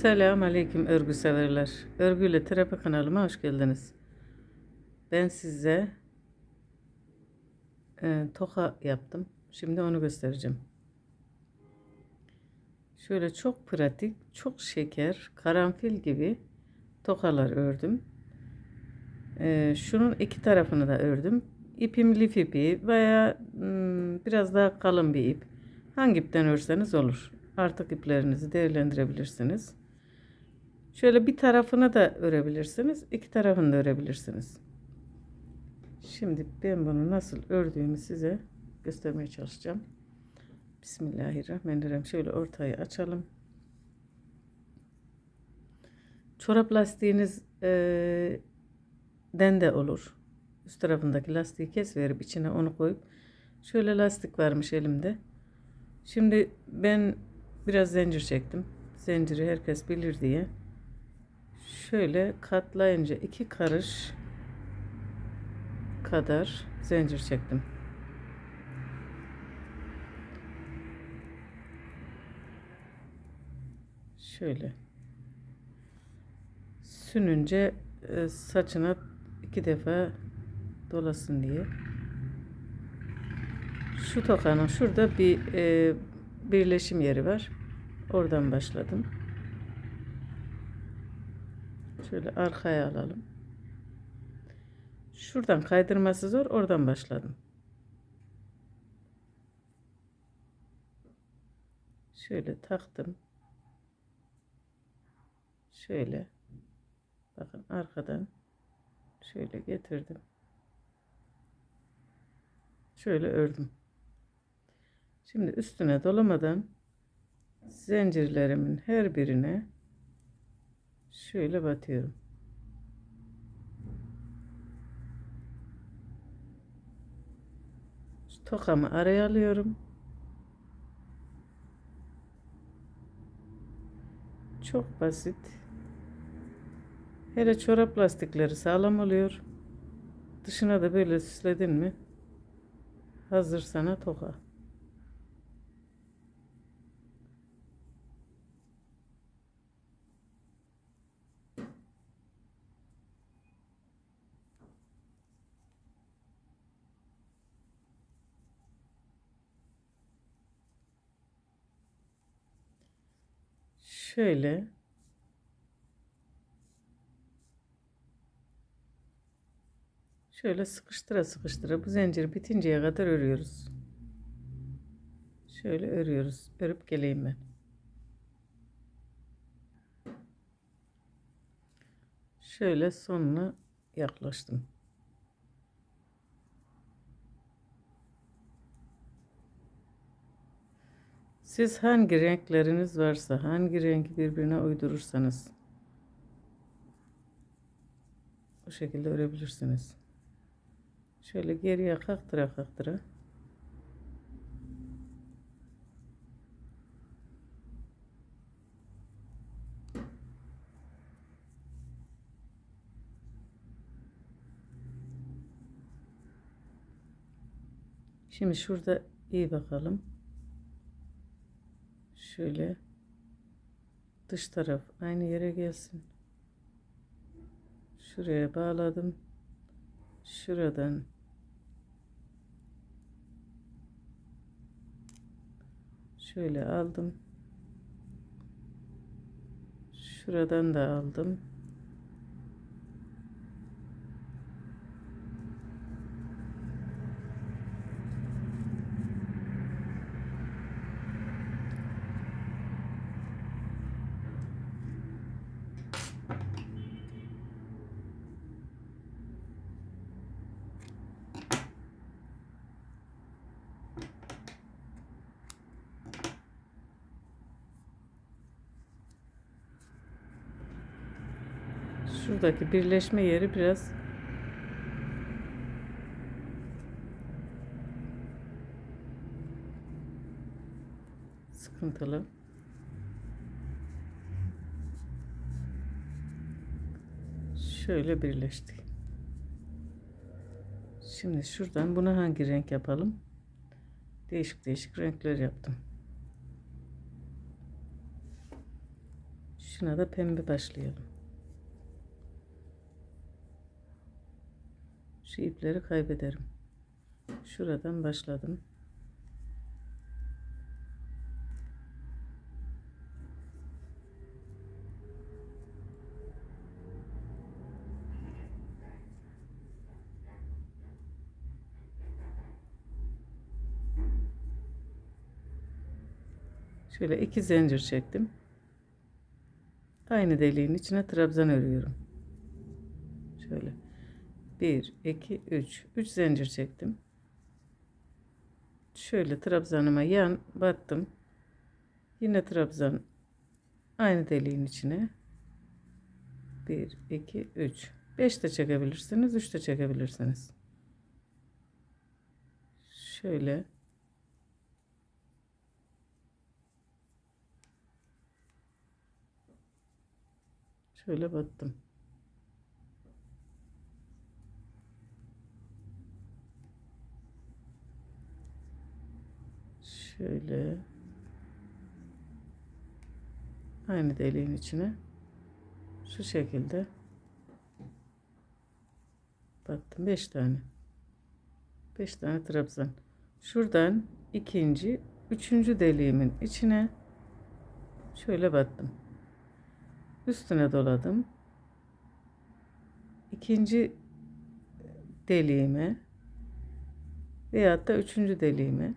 Selam aleyküm örgü severler. Örgüyle terapi kanalıma hoş geldiniz. Ben size e, toka yaptım. Şimdi onu göstereceğim. Şöyle çok pratik, çok şeker, karanfil gibi tokalar ördüm. E, şunun iki tarafını da ördüm. İpim lif ipi veya hmm, biraz daha kalın bir ip. Hangi ipten örseniz olur. Artık iplerinizi değerlendirebilirsiniz. Şöyle bir tarafını da örebilirsiniz. iki tarafını da örebilirsiniz. Şimdi ben bunu nasıl ördüğümü size göstermeye çalışacağım. Bismillahirrahmanirrahim. Şöyle ortayı açalım. Çorap lastiğiniz eee, den de olur. Üst tarafındaki lastiği kes verip içine onu koyup şöyle lastik varmış elimde. Şimdi ben biraz zincir çektim. Zinciri herkes bilir diye. Şöyle katlayınca iki karış kadar zincir çektim. Şöyle. Sününce e, saçına iki defa dolasın diye. Şu tokanın şurada bir e, birleşim yeri var. Oradan başladım. Şöyle arkaya alalım. Şuradan kaydırması zor. Oradan başladım. Şöyle taktım. Şöyle. Bakın arkadan şöyle getirdim. Şöyle ördüm. Şimdi üstüne dolamadan zincirlerimin her birine şöyle batıyorum. Şu tokamı araya alıyorum. Çok basit. Hele çorap lastikleri sağlam oluyor. Dışına da böyle süsledin mi? Hazır sana toka. Şöyle şöyle sıkıştıra sıkıştıra bu zincir bitinceye kadar örüyoruz. Şöyle örüyoruz. Örüp geleyim ben. Şöyle sonuna yaklaştım. Siz hangi renkleriniz varsa, hangi rengi birbirine uydurursanız bu şekilde örebilirsiniz. Şöyle geriye kaktıra kaktıra Şimdi şurada iyi bakalım. Şöyle dış taraf aynı yere gelsin. Şuraya bağladım. Şuradan şöyle aldım. Şuradan da aldım. Şuradaki birleşme yeri biraz sıkıntılı. Şöyle birleşti. Şimdi şuradan buna hangi renk yapalım? Değişik değişik renkler yaptım. Şuna da pembe başlayalım. Şu ipleri kaybederim. Şuradan başladım. Şöyle iki zincir çektim. Aynı deliğin içine trabzan örüyorum. Şöyle. 1 2 3 3 zincir çektim. Şöyle trabzanıma yan battım. Yine trabzan aynı deliğin içine 1 2 3 5 de çekebilirsiniz 3 de çekebilirsiniz. Şöyle Şöyle battım. Şöyle. Aynı deliğin içine. Şu şekilde. Battım 5 tane. 5 tane trabzan. Şuradan ikinci üçüncü deliğimin içine şöyle battım üstüne doladım. İkinci deliğime veyahut da üçüncü deliğime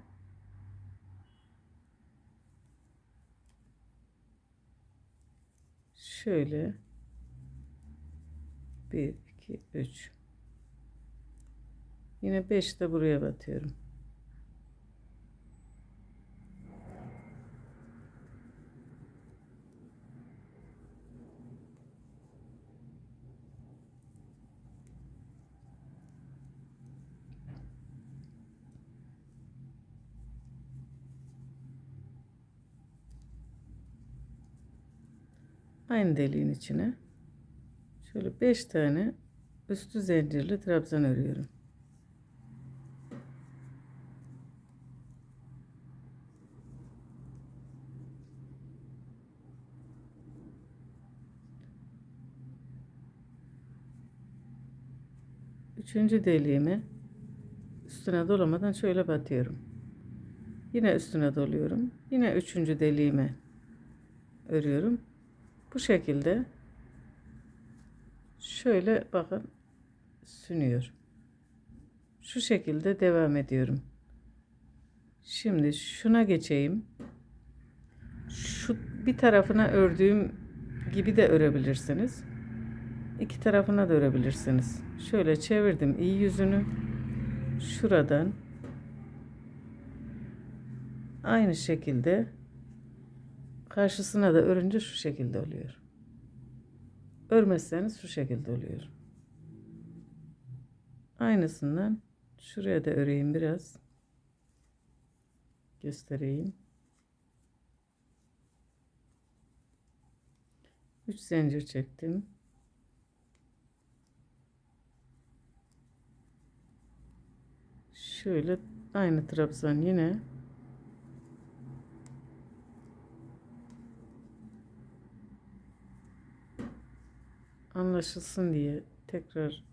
şöyle 1 2 3 yine 5 de buraya batıyorum. Aynı deliğin içine şöyle 5 tane üstü zincirli trabzan örüyorum. Üçüncü deliğimi üstüne dolamadan şöyle batıyorum. Yine üstüne doluyorum. Yine üçüncü deliğime örüyorum. Bu şekilde şöyle bakın sünüyor. Şu şekilde devam ediyorum. Şimdi şuna geçeyim. Şu bir tarafına ördüğüm gibi de örebilirsiniz. İki tarafına da örebilirsiniz. Şöyle çevirdim iyi yüzünü. Şuradan aynı şekilde Karşısına da örünce şu şekilde oluyor. Örmezseniz şu şekilde oluyor. Aynısından şuraya da öreyim biraz. Göstereyim. 3 zincir çektim. Şöyle aynı trabzan yine anlaşılsın diye tekrar.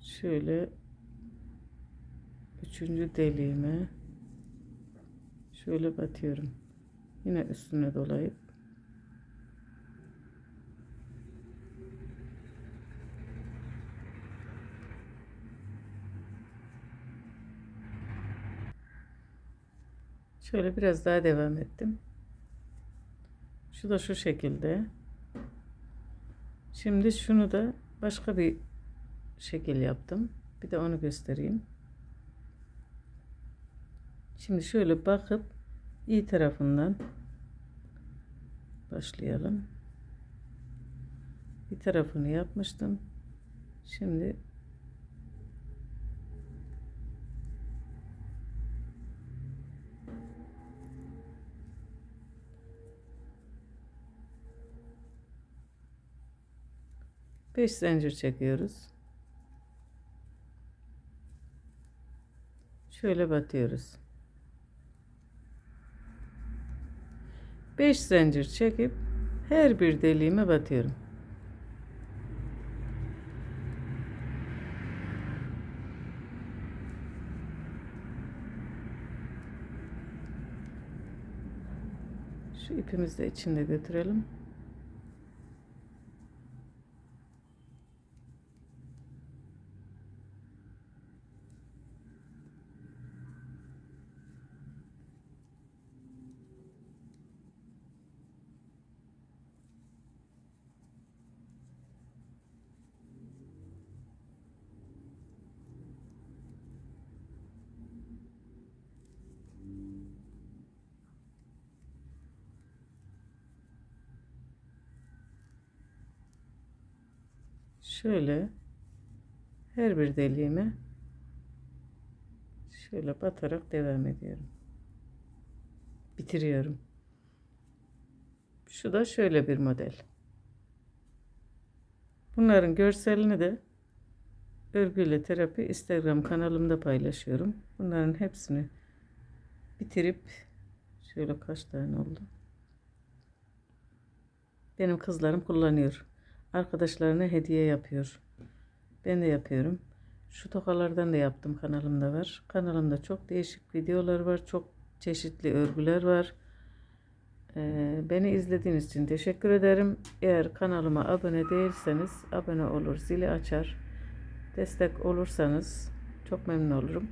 Şöyle üçüncü deliğime şöyle batıyorum. Yine üstüne dolayıp Şöyle biraz daha devam ettim. Şu da şu şekilde. Şimdi şunu da başka bir şekil yaptım. Bir de onu göstereyim. Şimdi şöyle bakıp iyi tarafından başlayalım. Bir tarafını yapmıştım. Şimdi Beş zincir çekiyoruz. Şöyle batıyoruz. 5 zincir çekip her bir deliğime batıyorum. Şu ipimizi de içinde götürelim. Şöyle her bir deliğime şöyle batarak devam ediyorum. Bitiriyorum. Şu da şöyle bir model. Bunların görselini de örgüyle terapi Instagram kanalımda paylaşıyorum. Bunların hepsini bitirip şöyle kaç tane oldu? Benim kızlarım kullanıyor. Arkadaşlarına hediye yapıyor. Ben de yapıyorum. Şu tokalardan da yaptım kanalımda var. Kanalımda çok değişik videolar var. Çok çeşitli örgüler var. Ee, beni izlediğiniz için teşekkür ederim. Eğer kanalıma abone değilseniz abone olur, zili açar. Destek olursanız çok memnun olurum.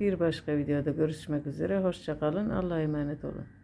Bir başka videoda görüşmek üzere. Hoşçakalın. Allah'a emanet olun.